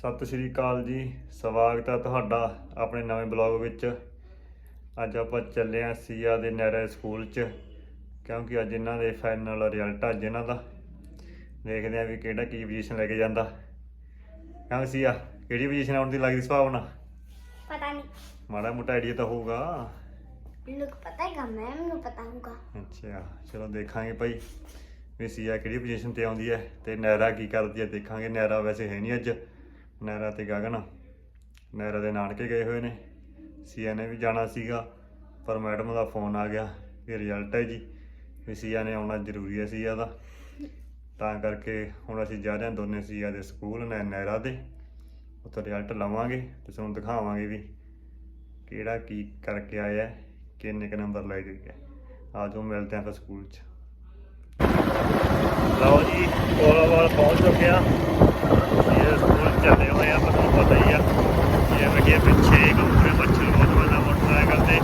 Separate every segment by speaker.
Speaker 1: ਸਤਿ ਸ਼੍ਰੀ ਅਕਾਲ ਜੀ। ਸਵਾਗਤ ਹੈ ਤੁਹਾਡਾ ਆਪਣੇ ਨਵੇਂ ਬਲੌਗ ਵਿੱਚ। ਅੱਜ ਆਪਾਂ ਚੱਲੇ ਹਾਂ ਸੀਆ ਦੇ ਨਹਿਰਾ ਸਕੂਲ 'ਚ ਕਿਉਂਕਿ ਅੱਜ ਇਹਨਾਂ ਦੇ ਫਾਈਨਲ ਰਿਜ਼ਲਟ ਅੱਜ ਇਹਨਾਂ ਦਾ। ਦੇਖਦੇ ਹਾਂ ਵੀ ਕਿਹੜਾ ਕੀ ਪੋਜੀਸ਼ਨ ਲੈ ਕੇ ਜਾਂਦਾ। ਕਿਉਂ ਸੀਆ ਕਿਹੜੀ ਪੋਜੀਸ਼ਨ ਆਉਣ ਦੀ ਲੱਗਦੀ ਸੁਭਾਵਨਾ
Speaker 2: ਪਤਾ ਨਹੀਂ।
Speaker 1: ਮਾੜਾ ਮੋਟਾ ਆਈਡੀਆ ਤਾਂ ਹੋਊਗਾ।
Speaker 2: ਮੈਨੂੰ ਪਤਾ ਹੈਗਾ ਮੈਮ ਨੂੰ ਪਤਾ ਹੋਊਗਾ।
Speaker 1: ਅੱਛਾ ਚਲੋ ਦੇਖਾਂਗੇ ਭਾਈ ਵੀ ਸੀਆ ਕਿਹੜੀ ਪੋਜੀਸ਼ਨ ਤੇ ਆਉਂਦੀ ਹੈ ਤੇ ਨੈਰਾ ਕੀ ਕਰਦੀ ਹੈ ਦੇਖਾਂਗੇ। ਨੈਰਾ ਵੈਸੇ ਹੈ ਨਹੀਂ ਅੱਜ। ਨਹਿਰਾ ਤੇ ਗਗਨ। ਨਹਿਰਾ ਦੇ ਨਾਨਕੇ ਗਏ ਹੋਏ ਨੇ। ਸੀਆ ਨੇ ਵੀ ਜਾਣਾ ਸੀਗਾ, ਪਰ ਮੈਡਮ ਦਾ ਫੋਨ ਆ ਗਿਆ ਕਿ ਰਿਜ਼ਲਟ ਹੈ ਜੀ। ਵੀ ਸੀਆ ਨੇ ਆਉਣਾ ਜ਼ਰੂਰੀ ਹੈ ਸੀਆ ਦਾ। ਤਾਂ ਕਰਕੇ ਹੁਣ ਅਸੀਂ ਜਾ ਰਹੇ ਹਾਂ ਦੋਨੇ ਸੀਆ ਦੇ ਸਕੂਲ ਨੇ ਨਹਿਰਾ ਦੇ। ਉੱਥੇ ਰਿਜ਼ਲਟ ਲਵਾਂਗੇ ਤੇ ਤੁਹਾਨੂੰ ਦਿਖਾਵਾਂਗੇ ਵੀ ਕਿਹੜਾ ਕੀ ਕਰਕੇ ਆਇਆ, ਕਿੰਨੇ ਕੁ ਨੰਬਰ ਲੈ ਕੇ ਗਿਆ ਆ ਜਾਓ, ਮਿਲਦੇ ਆਂ ਫਿਰ ਸਕੂਲ 'ਚ। ਲਓ ਜੀ ਕੋਲਾਵਾਲ ਪਹੁੰਚ ਚੁੱਕੇ ਇਹ ਸਕੂਲ ਚੱਲੇ ਹੋਏ ਆ, ਤੁਹਾਨੂੰ ਪਤਾ ਹੀ ਆ। ਜਿਵੇਂ ਕਿ ਪਿੱਛੇ ਗੰਗੂਰੇ ਬੱਚੇ ਬਹੁਤ ਵੱਡਾ ਮੋਟਰਸਾਈਕਲ ਤੇ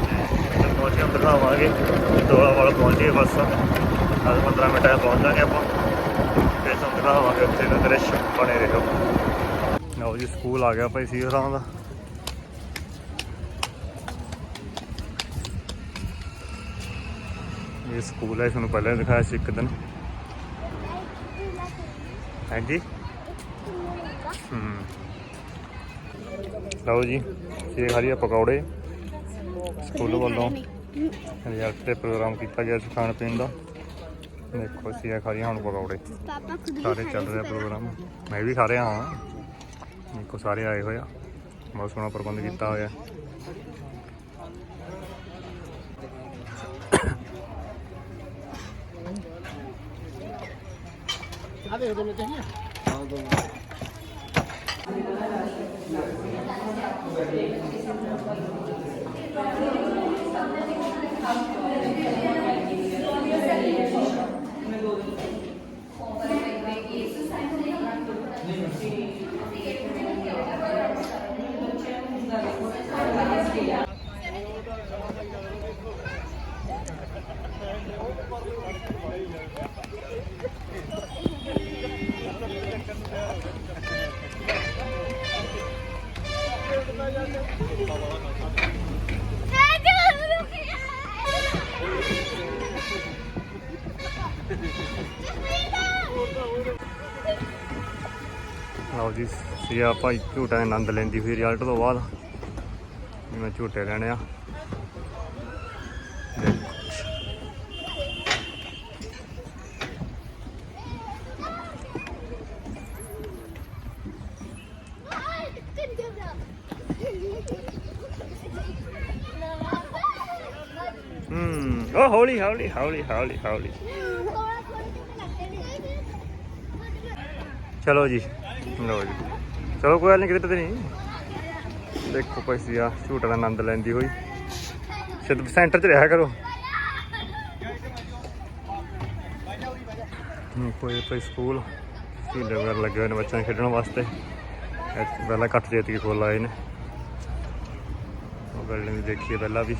Speaker 1: ਤੇ ਇੱਧਰ ਪਹੁੰਚ ਦਿਖਾਵਾਂਗੇ। ਕੋਲਾਵਾਲ ਪਹੁੰਚ ਗਏ ਬਸ। 10 15 ਮਿੰਟਾਂ 'ਚ ਪਹੁੰਚ ਜਾਾਂਗੇ ਆਪਾਂ। ਫਿਰ ਤੁਹਾਨੂੰ ਦਿਖਾਵਾਂਗੇ ਉੱਥੇ ਦਾ ਦ੍ਰਿਸ਼ ਬਣੇ ਰਹੋ ਲਓ ਜੀ ਸਕੂਲ ਆ ਗਿਆ ਭਾਈ ਸੀ ਦਾ। ਇਹ ਸਕੂਲ ਹੈ ਤੁਹਾਨੂੰ ਪਹਿਲਾਂ ਦਿਖਾਇਆ ਸੀ ਇੱਕ ਦਿਨ। ਹਾਂਜੀ? ਹੂੰ। ਲਓ ਜੀ ਇਹ ਖਾਲੀ ਆ ਪਕੌੜੇ ਸਕੂਲ ਵੱਲੋਂ ਰਿਜ਼ਲਟ ਤੇ ਪ੍ਰੋਗਰਾਮ ਕੀਤਾ ਗਿਆ ਸੀ ਖਾਣ ਪੀਣ ਦਾ। ਦੇਖੋ ਸੀ ਇਹ ਖਾਲੀ ਹੁਣ ਪਕੌੜੇ। ਸਾਰੇ ਚੱਲ ਰਿਹਾ ਪ੍ਰੋਗਰਾਮ। ਮੈਂ ਵੀ ਖਾ ਰਿਹਾ ਹਾਂ। ਦੇਖੋ ਸਾਰੇ ਆਏ ਹੋਏ ਆ। ਬਹੁਤ ਸੋਹਣਾ ਪ੍ਰਬੰਧ ਕੀਤਾ ਹੋਇਆ। A ver, ¿dónde tenía? ਲਓ ਜੀ ਸੀਆ ਭਾਈ ਝੂਟਾ ਦਾ ਆਨੰਦ ਲੈਂਦੀ ਹੋਈ ਰਿਜ਼ਲਟ ਤੋਂ ਬਾਅਦ। ਮੈਂ ਝੂਟੇ ਲੈਣੇ ਆ ਦੇਖੋ। ਹੂੰ ਹੌਲੀ ਹੌਲੀ ਹੌਲੀ ਹੌਲੀ ਹੌਲੀ। ਚਲੋ ਜੀ ਲਓ ਜੀ। ਚਲੋ ਕੋਈ ਗੱਲ ਨਹੀਂ ਕਿਤੇ ਤੇ ਨਹੀਂ। ਦੇਖੋ ਪੈਸੀ ਆ ਝੂਟਾ ਦਾ ਆਨੰਦ ਲੈਂਦੀ ਹੋਈ। ਸਿੱਧ ਸੈਂਟਰ 'ਚ ਰਿਹਾ ਕਰੋ। ਹੂੰ, ਕੋਈ ਕੋਈ ਸਕੂਲ। ਝੂਲੇ ਵਗੈਰਾ ਲੱਗੇ ਹੋਏ ਨੇ ਬੱਚਿਆਂ ਦੇ ਖੇਡਣ ਵਾਸਤੇ। ਪਹਿਲਾਂ ਕੱਟ ਜੇਤ ਕੇ ਖੋਲ ਆਏ ਨੇ। ਉਹ ਬਿਲਡਿੰਗ ਦੇਖੀਏ ਪਹਿਲਾਂ ਵੀ।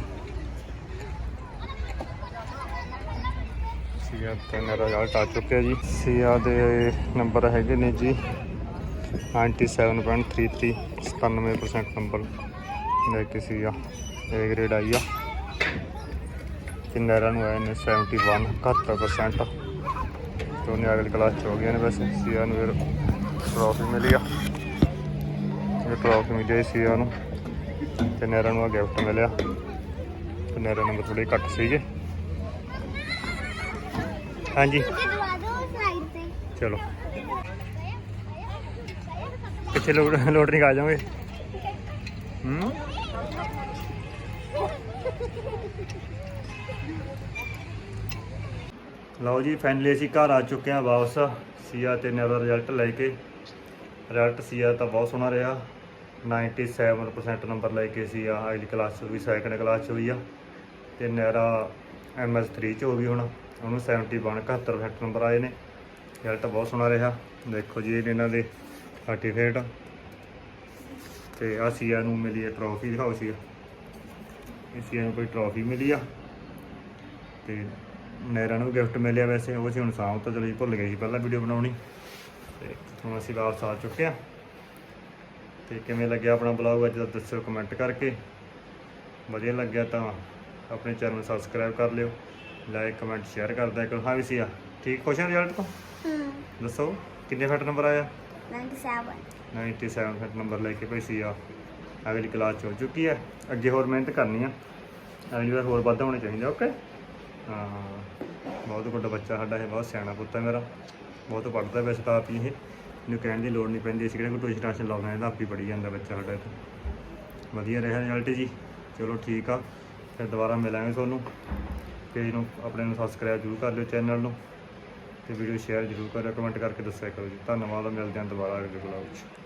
Speaker 1: ਸੀਆ ਤੇ ਮੇਰਾ ਰਿਜ਼ਲਟ ਆ ਚੁੱਕਿਆ ਜੀ। ਸੀਆ ਦੇ ਨੰਬਰ ਹੈਗੇ ਨੇ ਜੀ 97.33 97% ਨੰਬਰ ਲੈ ਕੇ ਸੀਆ ਇਹ ਗ੍ਰੇਡ ਆਈ ਆ। ਕਿੰਨਰਾਂ ਨੂੰ ਆਏ ਨੇ 71 71% ਦੋਨੇ ਅਗਲੀ ਕਲਾਸ ਚ ਹੋ ਗਿਆ ਨੇ ਵੈਸੇ। ਸੀਆ ਨੂੰ ਫਿਰ ਟਰੋਫੀ ਮਿਲੀ ਆ। ਇਹ ਟਰੋਫੀ ਮਿਲੀ ਸੀਆ ਨੂੰ। ਤੇ ਨਹਿਰਾਂ ਨੂੰ ਗਿਫਟ ਮਿਲਿਆ। ਤੇ ਨਹਿਰਾਂ ਨੰਬਰ ਥੋੜੇ ਘੱਟ ਸੀਗੇ। ਹਾਂਜੀ। ਚਲੋ। ਪਿੱਛੇ ਲੋਡ ਲੋਡਰਿੰਗ ਆ ਜਾਓਗੇ। ਹੂੰ? ਲਓ ਜੀ ਫਾਈਨਲੀ ਅਸੀਂ ਘਰ ਆ ਚੁੱਕੇ ਹਾਂ ਵਾਪਸ। ਸੀਆ ਤੇ ਨੈਰਾ ਰਿਜ਼ਲਟ ਲੈ ਕੇ। ਰਿਜ਼ਲਟ ਸੀਆ ਤਾਂ ਬਹੁਤ ਸੋਹਣਾ ਰਿਹਾ। 97% ਨੰਬਰ ਲੈ ਕੇ ਸੀਆ। ਅਗਲੀ ਕਲਾਸ 'ਚ ਵੀ ਸੈਕੰਡ ਕਲਾਸ 'ਚ ਵੀ ਆ। ਤੇ ਨੈਰਾ ਐਮਐਸ 3 'ਚ ਹੋ ਗਈ ਹੁਣ। ਉਹਨੂੰ 71 71% ਨੰਬਰ ਆਏ ਨੇ। ਰਿਜ਼ਲਟ ਬਹੁਤ ਸੋਹਣਾ ਰਿਹਾ। ਦੇਖੋ ਜੀ ਇਹਨਾਂ ਦੇ ਸਰਟੀਫਿਕੇਟ ਤੇ ਆ ਸੀਆ ਨੂੰ ਮਿਲੀ ਹੈ ਟਰੋਫੀ ਦਿਖਾਓ ਸੀਆ। ਇਹ ਸੀਆ ਨੂੰ ਕੋਈ ਟਰੋਫੀ ਮਿਲੀ ਆ। ਤੇ ਨਹਿਰਾਂ ਨੂੰ ਗਿਫਟ ਮਿਲਿਆ ਵੈਸੇ। ਉਹ ਸੀ ਹੁਣ ਸਾਂਭ ਤਾਂ ਚਲੋ ਜੀ ਭੁੱਲ ਗਏ ਸੀ, ਪਹਿਲਾਂ ਵੀਡੀਓ ਬਣਾਉਣੀ। ਤੇ ਹੁਣ ਅਸੀਂ ਵਾਪਸ ਆ ਚੁੱਕੇ ਆ। ਤੇ ਕਿਵੇਂ ਲੱਗਿਆ ਆਪਣਾ ਬਲੌਗ ਅੱਜ ਦਾ, ਦੱਸਿਓ ਕਮੈਂਟ ਕਰਕੇ। ਵਧੀਆ ਲੱਗਿਆ ਤਾਂ ਆਪਣੇ ਚੈਨਲ ਸਬਸਕ੍ਰਾਈਬ ਕਰ ਲਿਓ। ਲਾਈਕ ਕਮੈਂਟ ਸ਼ੇਅਰ ਕਰਦਿਆ ਕਰੋ ਹਾਂ ਵੀ ਸੀ ਆ ਠੀਕ? ਖੁਸ਼ ਆ ਰਿਜ਼ਲਟ ਤੋਂ?
Speaker 2: ਹਮ
Speaker 1: ਦੱਸੋ ਕਿੰਨੇ ਫੈਟ ਨੰਬਰ ਆਇਆ?
Speaker 2: 97
Speaker 1: 97 ਫੈਟ ਨੰਬਰ ਲੈ ਕੇ ਭਈ ਸੀ ਆ ਅਗਲੀ ਕਲਾਸ ਚ ਹੋ ਚੁੱਕੀ ਹੈ ਅੱਗੇ ਹੋਰ ਮਿਹਨਤ ਕਰਨੀ ਆ। ਅਗਲੀ ਵਾਰ ਹੋਰ ਵਾਧਾ ਹੋਣਾ ਚਾਹੀਦਾ ਓਕੇ ਹਾਂ ਬਹੁਤ ਵੱਡਾ ਬੱਚਾ ਸਾਡਾ ਇਹ ਬਹੁਤ ਸਿਆਣਾ ਪੁੱਤ ਹੈ ਮੇਰਾ। ਬਹੁਤ ਪੜ੍ਹਦਾ ਵੈਸੇ ਤਾਂ ਆਪ ਹੀ ਇਹ। ਇਹਨੂੰ ਕਹਿਣ ਦੀ ਲੋੜ ਨਹੀਂ ਪੈਂਦੀ ਅਸੀਂ ਕਿਹੜਾ ਕੋਈ ਟਿਊਸ਼ਨ ਟਾਸ਼ਨ ਲਾਉਣਾ ਇਹਦਾ ਆਪ ਹੀ ਪੜ੍ਹੀ ਜਾਂਦਾ ਬੱਚਾ ਸਾਡਾ ਇੱਥੇ ਵਧੀਆ ਰਿਹਾ ਰਿਜ਼ਲਟ ਜੀ। ਚਲੋ ਠੀਕ ਆ ਫਿਰ ਦੁਬਾਰਾ ਮਿਲਾਂਗੇ ਤੁਹਾਨੂੰ। ਪੇਜ ਨੂੰ ਆਪਣੇ ਨੂੰ ਸਬਸਕ੍ਰਾਈਬ ਜ਼ਰੂਰ ਕਰ ਲਿਓ ਚੈਨਲ ਨੂੰ ਤੇ ਵੀਡੀਓ ਸ਼ੇਅਰ ਜ਼ਰੂਰ ਕਰਿਓ ਕਮੈਂਟ ਕਰਕੇ ਦੱਸਿਆ ਕਰੋ ਜੀ। ਧੰਨਵਾਦ, ਮਿਲਦੇ ਹਾਂ ਦੁਬਾਰਾ ਅਗਲੇ ਵਲੌਗ 'ਚ